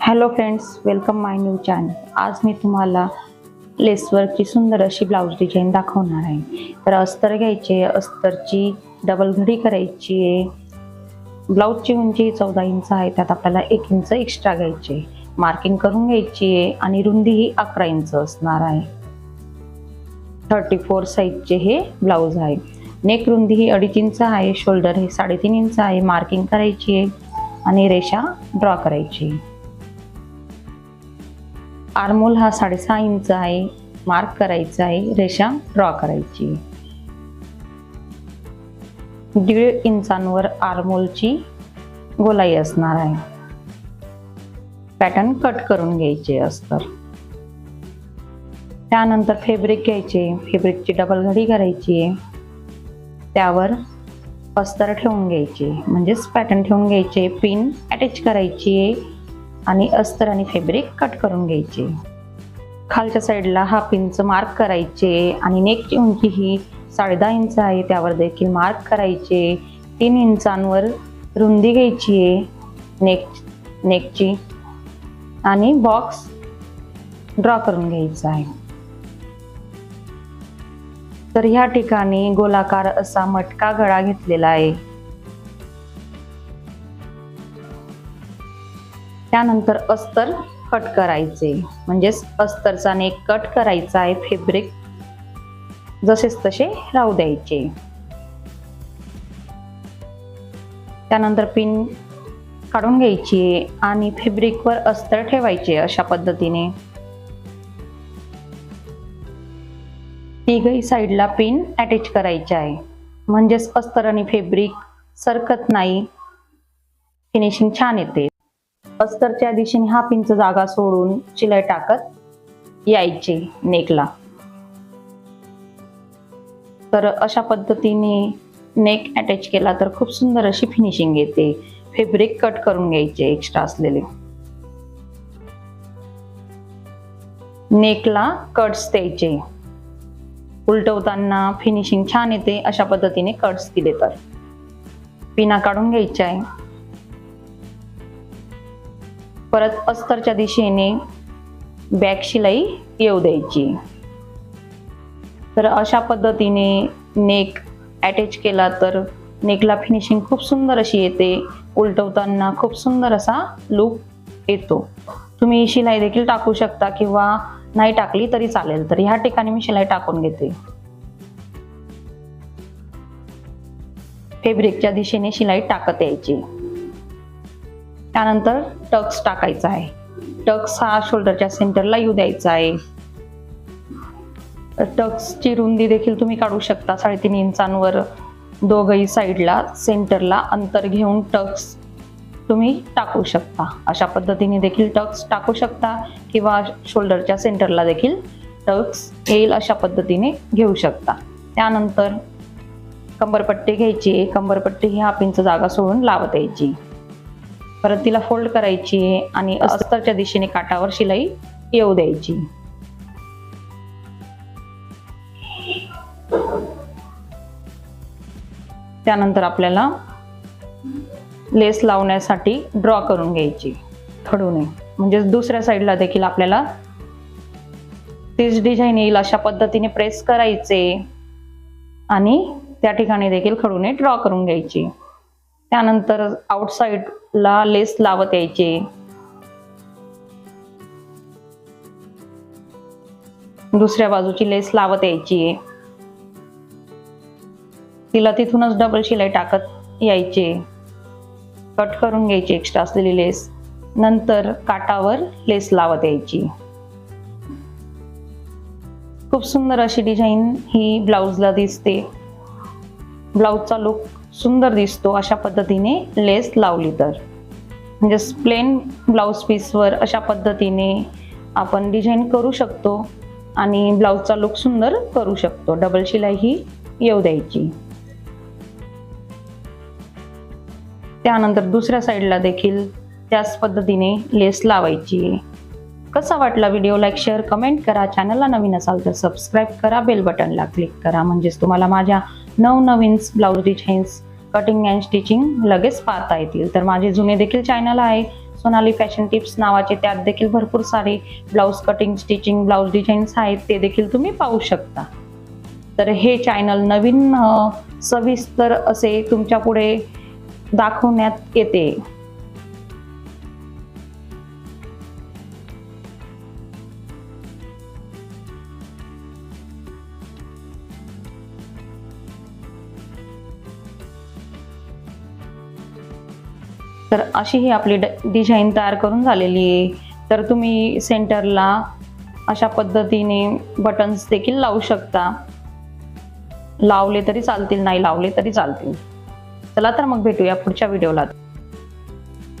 Hello friends welcome my new channel. आज मी तुम्हाला लेसवर्कची सुंदर अशी ब्लाऊज डिझाईन दाखवणार आहे. तर अस्तर घ्यायचे अस्तरची डबल घडी करायची आहे. ब्लाऊजची उंची चौदा इंच आहे त्यात आपल्याला एक इंच एक्स्ट्रा घ्यायची मार्किंग करून घ्यायची आहे आणि रुंदी ही अकरा इंच असणार आहे. थर्टी फोर साईजचे हे ब्लाऊज आहे. नेक रुंदी ही अडीच इंच आहे शोल्डर हे साडेतीन इंच आहे. मार्किंग करायची आहे आणि रेषा ड्रॉ करायची आहे. आर्मोल हा साडेसहा इंच आहे. मार्क करायचा आहे. रेषा ड्रॉ करायची. दीड इंचांवर आरमोलची गोलाई असणार आहे. पॅटर्न कट करून घ्यायचे असतर त्यानंतर फेब्रिक घ्यायचे. फेब्रिकची डबल घडी करायची आहे. त्यावर अस्तर ठेवून घ्यायचे. म्हणजेच पॅटर्न ठेवून घ्यायचे. पिन अटॅच करायची आहे. आणि अस्तर आणि फेब्रिक कट करून घ्यायचे. खालच्या साईडला हाफ इंच मार्क करायचे आणि नेकची उंची ही साडेदहा इंच आहे त्यावर देखील मार्क करायचे. तीन इंचांवर रुंदी घ्यायची आहे नेक नेकची आणि बॉक्स ड्रॉ करून घ्यायचा आहे. तर ह्या ठिकाणी गोलाकार असा मटका गळा घेतलेला आहे. त्यानंतर अस्तर कट करायचे. म्हणजेच अस्तरचा नेक कट करायचा आहे फेब्रिक जसेच तसे राहू द्यायचे. त्यानंतर पिन काढून घ्यायची आणि फेब्रिकवर अस्तर ठेवायचे अशा पद्धतीने. तिघही साईडला पिन अटॅच करायचे आहे. म्हणजेच अस्तर आणि फेब्रिक सरकत नाही. फिनिशिंग छान येते. अस्तरच्या दिशेने हा पिंच जागा सोडून शिलाई टाकत यायची नेकला. तर अशा पद्धतीने नेक अटॅच केला तर खूप सुंदर अशी फिनिशिंग येते. फेब्रिक कट करून घ्यायचे एक्स्ट्रा असलेले. नेकला कट्स द्यायचे. उलटवताना फिनिशिंग छान येते अशा पद्धतीने कट्स दिले तर. पिना काढून घ्यायच्या आहे. परत अस्तरच्या दिशेने बॅक शिलाई येऊ द्यायची. तर अशा पद्धतीने नेक अटॅच केला तर नेकला फिनिशिंग खूप सुंदर अशी येते. उलटवताना खूप सुंदर असा लुक येतो. तुम्ही शिलाई देखील टाकू शकता किंवा नाही टाकली तरी चालेल. तर ह्या ठिकाणी मी शिलाई टाकून घेते. फेब्रिकच्या दिशेने शिलाई टाकत यायची. त्यानंतर टक्स टाकायचा आहे. टक्स हा शोल्डरच्या सेंटरला येऊ द्यायचा आहे. टक्सची रुंदी देखील तुम्ही काढू शकता. साडेतीन इंचांवर दोघही साईडला सेंटरला अंतर घेऊन टक्स तुम्ही टाकू शकता. अशा पद्धतीने देखील टक्स टाकू शकता किंवा शोल्डरच्या सेंटरला देखील टक्स येईल अशा पद्धतीने घेऊ शकता. त्यानंतर कंबरपट्टी घ्यायची कंबरपट्टी ही हाफिंच जागा सोडून लावत यायची. परत तिला फोल्ड करायची आणि अस्तरच्या दिशेने काटावर शिलाई येऊ द्यायची. त्यानंतर आपल्याला लेस लावण्यासाठी ड्रॉ करून घ्यायची. खडूने म्हणजे दुसऱ्या साईडला देखील आपल्याला तीच डिझाईन येईल अशा पद्धतीने प्रेस करायचे आणि त्या ठिकाणी देखील खडूने ड्रॉ करून घ्यायची. त्यानंतर आउटसाईडला लेस लावत यायचे. दुसऱ्या बाजूची लेस लावत यायची. तिला तिथूनच डबल शिलाई टाकत यायचे. कट करून घ्यायची एक्स्ट्रा असलेली लेस नंतर काटावर लेस लावत यायची. खूप सुंदर अशी डिझाईन ही ब्लाऊजला दिसते. ब्लाऊजचा लुक सुंदर दिसतो अशा पद्धतीने लेस लावली तर. म्हणजे प्लेन ब्लाऊज पीसवर अशा पद्धतीने आपण डिझाईन करू शकतो आणि ब्लाऊजचा लुक सुंदर करू शकतो. डबल शिलाई ही येऊ द्यायची. त्यानंतर दुसऱ्या साईडला देखील त्याच पद्धतीने लेस लावायची. कसा वाटला व्हिडिओ लाईक शेअर कमेंट करा. चॅनलला नवीन असाल तर सबस्क्राईब करा. बेल बटनला क्लिक करा. म्हणजेच तुम्हाला माझ्या नवनवीन blouse designs cutting and stitching लगेच पाहता येतील. तर माझे जुने देखील चॅनल आहे. सोनाली फॅशन टिप्स नावाचे त्यात देखील भरपूर सारे blouse cutting stitching blouse designs आहेत. ते देखील तुम्ही पाहू शकता. तर हे चॅनल नवीन सविस्तर असे तुमच्यापुढे दाखवण्यात येते. तर अशी ही आपली ड- डिझाईन तयार करून झालेली आहे. तर तुम्ही सेंटरला अशा पद्धतीने बटन्स देखील लावू शकता. लावले तरी चालतील नाही लावले तरी चालतील. चला तर मग भेटूया पुढच्या व्हिडिओला